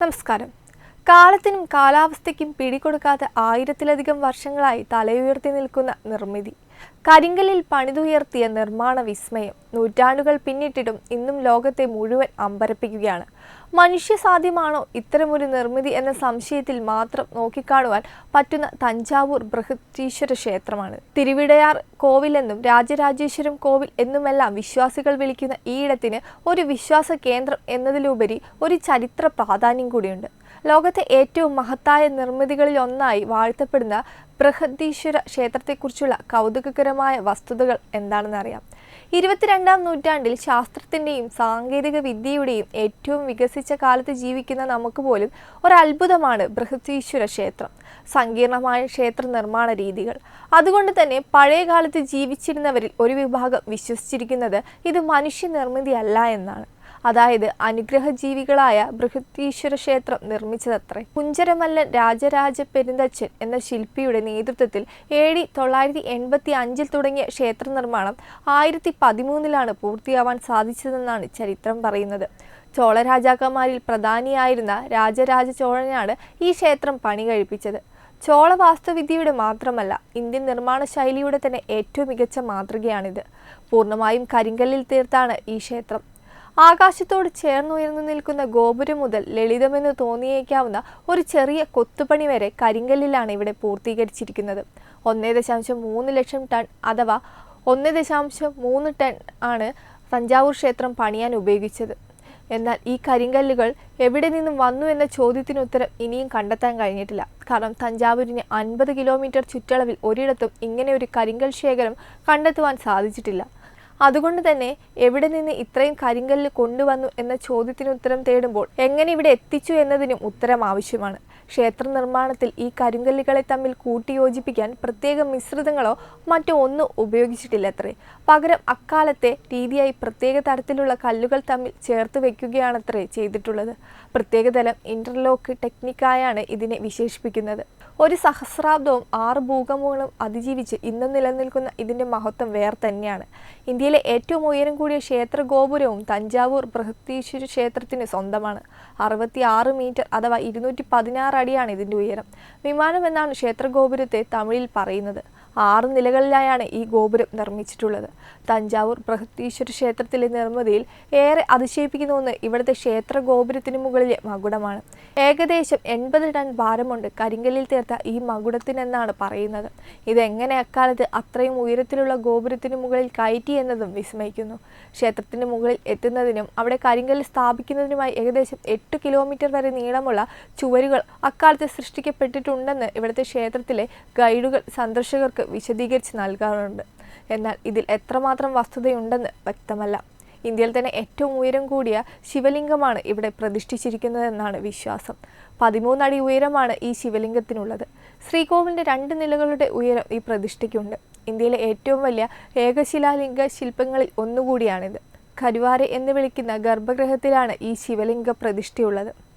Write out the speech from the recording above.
നമസ്കാരം. കാലത്തിനും കാലാവസ്ഥയ്ക്കും പിടികൊടുക്കാത്ത ആയിരത്തിലധികം വർഷങ്ങളായി തലയുയർത്തി നിൽക്കുന്ന നിർമ്മിതി. കരിങ്കലിൽ പണിതുയർത്തിയ നിർമ്മാണ വിസ്മയം നൂറ്റാണ്ടുകൾ പിന്നിട്ടിട്ടും ഇന്നും ലോകത്തെ മുഴുവൻ അമ്പരപ്പിക്കുകയാണ്. മനുഷ്യ സാധ്യമാണോ ഇത്തരമൊരു നിർമ്മിതി എന്ന സംശയത്തിൽ മാത്രം നോക്കിക്കാണുവാൻ പറ്റുന്ന തഞ്ചാവൂർ ബൃഹത്തീശ്വര ക്ഷേത്രമാണ്. തിരുവിടയാർ കോവിലെന്നും രാജരാജേശ്വരം കോവിൽ എന്നുമെല്ലാം വിശ്വാസികൾ വിളിക്കുന്ന ഈയിടത്തിന് ഒരു വിശ്വാസ കേന്ദ്രം എന്നതിലുപരി ഒരു ചരിത്ര പ്രാധാന്യം കൂടിയുണ്ട്. ലോകത്തെ ഏറ്റവും മഹത്തായ നിർമ്മിതികളിൽ ഒന്നായി വാഴ്ത്തപ്പെടുന്ന ബൃഹദീശ്വര ക്ഷേത്രത്തെക്കുറിച്ചുള്ള കൗതുകകരമായ വസ്തുതകൾ എന്താണെന്ന് അറിയാം. ഇരുപത്തിരണ്ടാം നൂറ്റാണ്ടിൽ ശാസ്ത്രത്തിന്റെയും സാങ്കേതിക വിദ്യയുടെയും ഏറ്റവും വികസിച്ച കാലത്ത് ജീവിക്കുന്ന നമുക്ക് പോലും ഒരത്ഭുതമാണ് ബൃഹദീശ്വര ക്ഷേത്രം. സങ്കീർണമായ ക്ഷേത്ര നിർമ്മാണ രീതികൾ. അതുകൊണ്ട് തന്നെ പഴയ കാലത്ത് ജീവിച്ചിരുന്നവരിൽ ഒരു വിഭാഗം വിശ്വസിച്ചിരിക്കുന്നത് ഇത് മനുഷ്യനിർമ്മിതിയല്ല എന്നാണ്. അതായത് അനുഗ്രഹജീവികളായ ബൃഹത്തീശ്വര ക്ഷേത്രം നിർമ്മിച്ചതത്രേ. കുഞ്ചരമല്ലൻ രാജരാജ പെരുന്തച്ചൻ എന്ന ശില്പിയുടെ നേതൃത്വത്തിൽ ഡി തൊള്ളായിരത്തി എൺപത്തി അഞ്ചിൽ തുടങ്ങിയ ക്ഷേത്ര നിർമ്മാണം ആയിരത്തി പതിമൂന്നിലാണ് പൂർത്തിയാവാൻ സാധിച്ചതെന്നാണ് ചരിത്രം പറയുന്നത്. ചോള രാജാക്കന്മാരിൽ പ്രധാനിയായിരുന്ന രാജരാജ ചോഴനാണ് ഈ ക്ഷേത്രം പണി കഴിപ്പിച്ചത്. ചോള വാസ്തുവിദ്യയുടെ മാത്രമല്ല ഇന്ത്യൻ നിർമ്മാണ ശൈലിയുടെ തന്നെ ഏറ്റവും മികച്ച മാതൃകയാണിത്. പൂർണമായും കരിങ്കല്ലിൽ തീർത്താണ് ഈ ക്ഷേത്രം. ആകാശത്തോട് ചേർന്നുയർന്നു നിൽക്കുന്ന ഗോപുരം മുതൽ ലളിതമെന്ന് തോന്നിയേക്കാവുന്ന ഒരു ചെറിയ കൊത്തുപണി വരെ കരിങ്കല്ലിലാണ് ഇവിടെ പൂർത്തീകരിച്ചിരിക്കുന്നത്. ഒന്നേ ദശാംശം മൂന്ന് ലക്ഷം ടൺ അഥവാ ഒന്ന് ദശാംശം മൂന്ന് ടൺ ആണ് തഞ്ചാവൂർ ക്ഷേത്രം പണിയാൻ ഉപയോഗിച്ചത്. എന്നാൽ ഈ കരിങ്കല്ലുകൾ എവിടെ നിന്നും വന്നു എന്ന ചോദ്യത്തിന് ഉത്തരം ഇനിയും കണ്ടെത്താൻ കഴിഞ്ഞിട്ടില്ല. കാരണം തഞ്ചാവൂരിന് അൻപത് കിലോമീറ്റർ ചുറ്റളവിൽ ഒരിടത്തും ഇങ്ങനെ ഒരു കരിങ്കൽ ശേഖരം കണ്ടെത്തുവാൻ സാധിച്ചിട്ടില്ല. അതുകൊണ്ട് തന്നെ എവിടെ നിന്ന് ഇത്രയും കരിങ്കല്ല് കൊണ്ടുവന്നു എന്ന ചോദ്യത്തിന് ഉത്തരം തേടുമ്പോൾ എങ്ങനെ ഇവിടെ എത്തിച്ചു എന്നതിനും ഉത്തരം ആവശ്യമാണ്. ക്ഷേത്ര നിർമ്മാണത്തിൽ ഈ കരിങ്കല്ലുകളെ തമ്മിൽ കൂട്ടിയോജിപ്പിക്കാൻ പ്രത്യേക മിശ്രിതങ്ങളോ മറ്റോ ഒന്നും ഉപയോഗിച്ചിട്ടില്ലത്രേ. പകരം അക്കാലത്തെ രീതിയായി പ്രത്യേക തരത്തിലുള്ള കല്ലുകൾ തമ്മിൽ ചേർത്ത് വെക്കുകയാണത്രേ ചെയ്തിട്ടുള്ളത്. പ്രത്യേകതരം ഇന്റർലോക്ക് ടെക്നിക്കായാണ് ഇതിനെ വിശേഷിപ്പിക്കുന്നത്. ഒരു സഹസ്രാബ്ദവും ആറ് ഭൂകമ്പങ്ങളും അതിജീവിച്ച് ഇന്നും നിലനിൽക്കുന്ന ഇതിന്റെ മഹത്വം വേറെ തന്നെയാണ്. ഇന്ത്യയിലെ ഏറ്റവും ഉയരം കൂടിയ ക്ഷേത്ര ഗോപുരവും തഞ്ചാവൂർ ബൃഹത്തീശ്വര ക്ഷേത്രത്തിന് സ്വന്തമാണ്. അറുപത്തി ആറ് മീറ്റർ അഥവാ ഇരുന്നൂറ്റി പതിനാറ് അടിയാണ് ഇതിന്റെ ഉയരം. വിമാനം എന്നാണ് ക്ഷേത്ര ഗോപുരത്തെ തമിഴിൽ പറയുന്നത്. ആറ് നിലകളിലായാണ് ഈ ഗോപുരം നിർമ്മിച്ചിട്ടുള്ളത്. തഞ്ചാവൂർ ബൃഹത്തീശ്വര ക്ഷേത്രത്തിലെ നിർമ്മിതിയിൽ ഏറെ അതിശയിപ്പിക്കുന്ന ഒന്ന് ഇവിടുത്തെ ക്ഷേത്ര ഗോപുരത്തിന് മുകളിലെ മകുടമാണ്. ഏകദേശം എൺപത് ടൺ ഭാരമുണ്ട്. കരിങ്കല്ലിൽ തീർത്ത ഈ മകുടത്തിനെന്നാണ് പറയുന്നത്. ഇതെങ്ങനെ അക്കാലത്ത് അത്രയും ഉയരത്തിലുള്ള ഗോപുരത്തിന് മുകളിൽ കയറ്റി എന്നതും വിസ്മയിക്കുന്നു. ക്ഷേത്രത്തിന് മുകളിൽ എത്തുന്നതിനും അവിടെ കരിങ്കൽ സ്ഥാപിക്കുന്നതിനുമായി ഏകദേശം എട്ട് കിലോമീറ്റർ വരെ നീളമുള്ള ചുവരുകൾ അക്കാലത്ത് സൃഷ്ടിക്കപ്പെട്ടിട്ടുണ്ടെന്ന് ഇവിടുത്തെ ക്ഷേത്രത്തിലെ ഗൈഡുകൾ സന്ദർശകർക്ക് വിശദീകരിച്ച് നൽകാറുണ്ട്. എന്നാൽ ഇതിൽ എത്രമാത്രം വസ്തുതയുണ്ടെന്ന് വ്യക്തമല്ല. ഇന്ത്യയിൽ തന്നെ ഏറ്റവും ഉയരം കൂടിയ ശിവലിംഗമാണ് ഇവിടെ പ്രതിഷ്ഠിച്ചിരിക്കുന്നതെന്നാണ് വിശ്വാസം. പതിമൂന്നടി ഉയരമാണ് ഈ ശിവലിംഗത്തിനുള്ളത്. ശ്രീകോവിലിന്റെ രണ്ട് നിലകളുടെ ഉയരം ഈ പ്രതിഷ്ഠയ്ക്കുണ്ട്. ഇന്ത്യയിലെ ഏറ്റവും വലിയ ഏകശിലാലിംഗ ശില്പങ്ങളിൽ ഒന്നുകൂടിയാണിത്. കരുവാര എന്ന് വിളിക്കുന്ന ഗർഭഗൃഹത്തിലാണ് ഈ ശിവലിംഗ പ്രതിഷ്ഠയുള്ളത്.